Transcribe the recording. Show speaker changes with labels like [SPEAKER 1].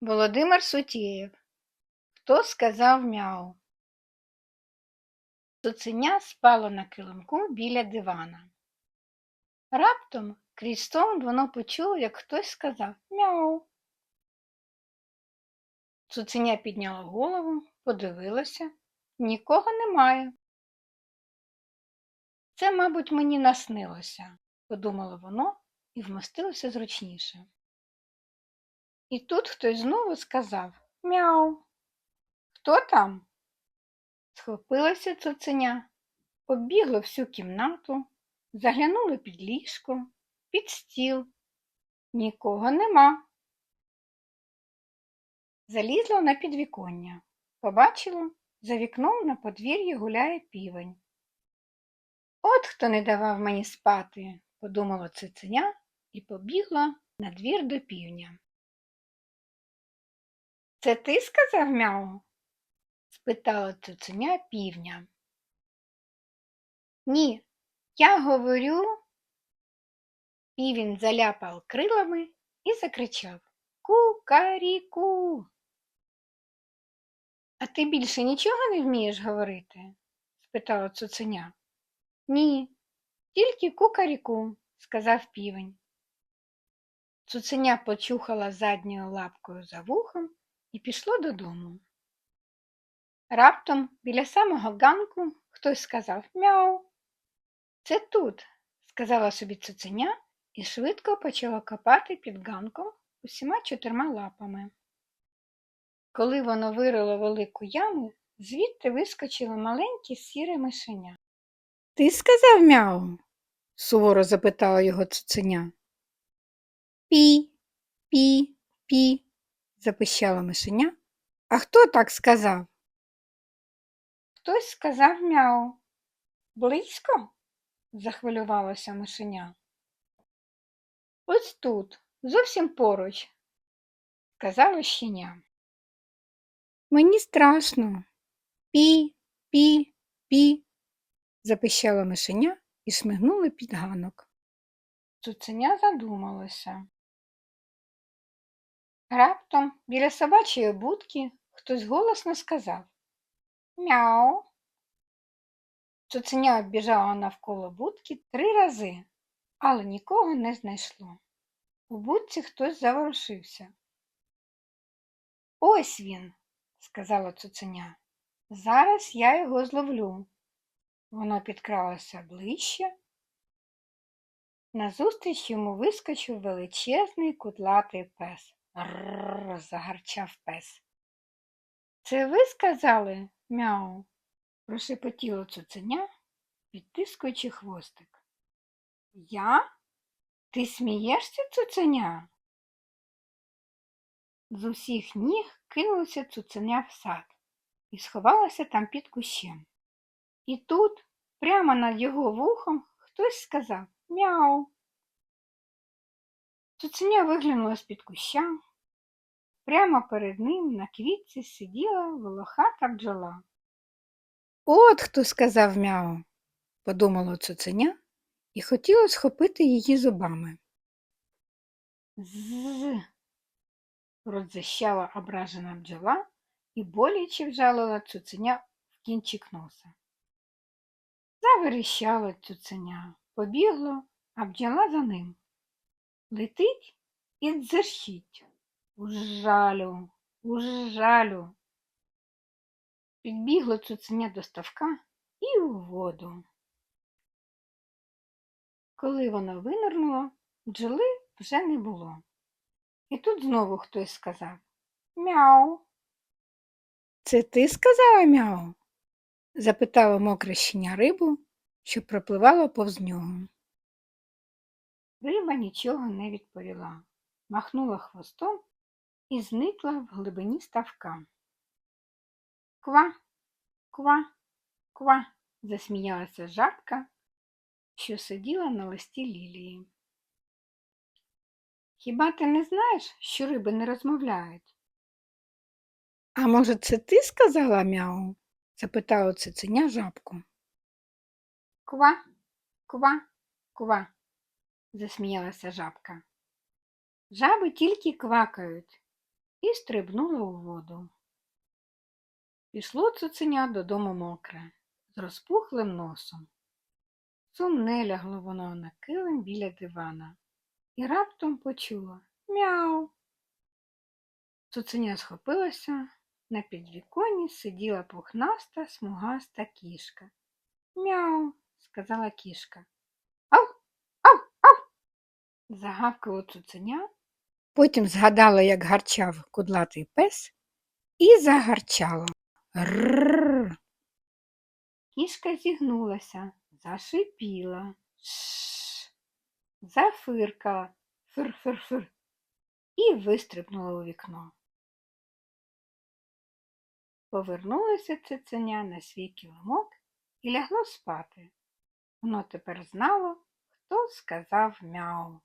[SPEAKER 1] Володимир Сутєєв. Хто сказав мяу? Цуценя спало на килимку біля дивана. Раптом крізь сон воно почуло, як хтось сказав мяу. Цуценя підняло голову, подивилося. Нікого немає. Це, мабуть, мені наснилося, подумало воно і вмостилося зручніше. І тут хтось знову сказав Мяу. Хто там? Схопилося цуценя, обігло всю кімнату, заглянуло під ліжко, під стіл. Нікого нема. Залізло на підвіконня. Побачило, за вікном на подвір'ї гуляє півень. От хто не давав мені спати, подумало цуценя і побігла на двір до півня. Це ти сказав мяу? спитала цуценя півня. Ні, я говорю. Півень заляпав крилами і закричав Ку-каріку. А ти більше нічого не вмієш говорити? спитала цуценя. Ні, тільки кукаріку, сказав півень. Цуценя почухала задньою лапкою за вухом і пішло додому. Раптом біля самого ганку хтось сказав Мяу. Це тут, сказала собі цуценя і швидко почала копати під ганком усіма чотирма лапами. Коли воно вирило велику яму, звідти вискочило маленьке сіре мишеня. Ти сказав мяу? суворо запитала його цуценя. Пі, пі, пі, запищало мишеня. А хто так сказав? Хтось сказав мяу. Близько? захвилювалося мишеня. Ось тут, зовсім поруч, сказала щеня. Мені страшно. Пі, пі, пі, запищало мишеня і шмигнуло під ганок. Цуценя задумалося. Раптом біля собачої будки хтось голосно сказав Мяу. Цуценя оббіжала навколо будки три рази, але нікого не знайшло. У будці хтось заворушився. Ось він, сказала цуценя. Зараз я його зловлю. Воно підкралося ближче. Назустріч йому вискочив величезний кудлатий пес. Рррр, загарчав пес. Це ви сказали, мяу? прошепотіло цуценя, підтискуючи хвостик. Я? Ти смієшся, цуценя? З усіх ніг кинулося цуценя в сад і сховалося там під кущем. І тут, прямо над його вухом, хтось сказав Мяу. Цуценя виглянула з-під куща. Прямо перед ним на квітці сиділа волохата бджола. От хто сказав мяу, подумало цуценя і хотіло схопити її зубами. З. роззищала ображена бджола і боляче вжалила цуценя в кінчик носа. Заверещало цуценя, побігло, а бджола за ним. Летить і Ужалю, ужалю. Підбігло цуценя до ставка і у воду. Коли воно винирнуло, бджоли вже не було. І тут знову хтось сказав Мяу. Це ти сказала мяу? запитала мокре щеня рибу, що пропливала повз нього. Риба нічого не відповіла, махнула хвостом і зникла в глибині ставка. Ква, ква, ква, засміялася жабка, що сиділа на листі лілії. Хіба ти не знаєш, що риби не розмовляють? А може, це ти сказала мяу? запитала цуценя жабку. Ква, ква, ква, засміялася жабка. Жаби тільки квакають, і стрибнуло у воду. Пішло цуценя додому мокре, з розпухлим носом. Сумне лягло воно на килим біля дивана і раптом почуло Мяу. Цуценя схопилося, на підвіконні сиділа пухнаста, смугаста кішка. Мяу, сказала кішка. Ав, ав, ав. Загавкало цуценя, потім згадало, як гарчав кудлатий пес, і загарчало. Рррр. Кішка зігнулася, зашипіла, Шш. зафиркала, фир-фир-фир, і вистрибнула у вікно. Повернулося цуценя на свій килимок і лягло спати. Воно тепер знало, хто сказав мяу.